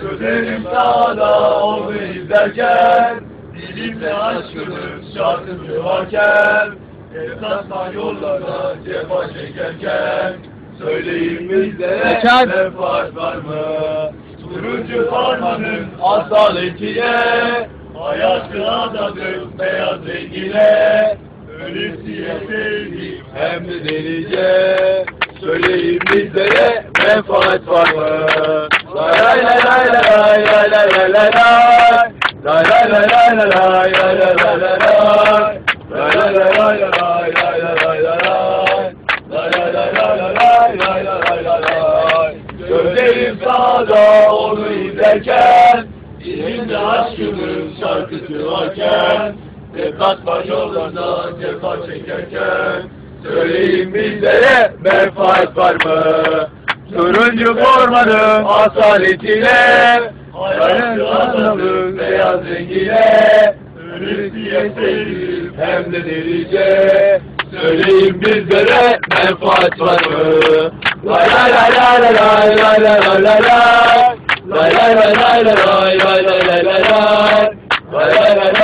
Gözlerim sağda onu izlerken Dilimde aşkının şarkısı varken Esasla yollarda cefa çekerken Söyleyin bizlere menfaat var mı? Turuncu parmanın asaletine Hayatı adadım beyaz rengine Ölüsüye sevdim hem de delice Söyleyin bizlere menfaat var mı? Lay lay lay lay lay lay lay lay lay lay Lay lay lay lay lay lay lay lay lay lay lay Lay lay lay lay lay lay lay lay lay lay Lay lay lay lay lay lay lay lay lay Gözlerim sağda onu izlerken Dilimde aşkımın şarkısı varken Dikkat yollarda cefa çekerken Söyleyin bizlere menfaat var mı? Turuncu formanın asaletine Hayatı adamın beyaz rengine Ölüsüye sevdim hem de delice Söyleyin bizlere menfaat var mı? Lay lay lay lay lay lay lay lay lay lay Lay lay lay lay lay lay lay lay lay lay lay Lay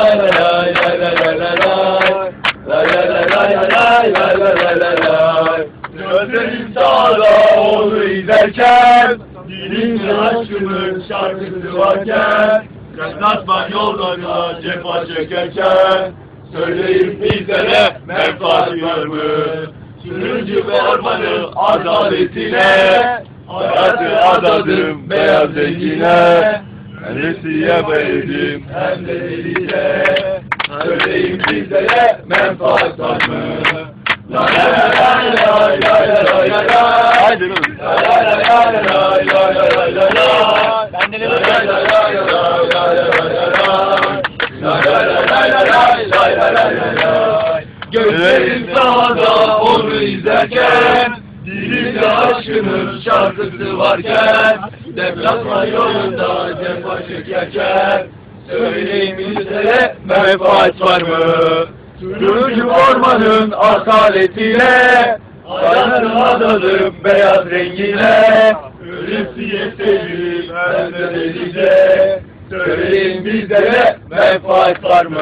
Geldim sana onu izlerken Dilimin aşkının şarkısı varken Kaynatma yollarına cefa çekerken Söyleyin bizlere menfaat görmüş Sürüncü ve ormanı adaletine Hayatı adadım beyaz zengine Neresiye bayıldım hem de delice Söyleyin bizlere menfaat var mı? La la la la la la. Lay Gözlerim sağda onu izlerken Dilimde aşkının şarkısı varken Deplasman yolunda cefa çekerken Söyleyin bizlere menfaat var mı? Turuncu ormanın asaletine Hayatı adadım beyaz rengine Ölümsüye sevdim ben de delice Söyleyin bizlere menfaat var mı?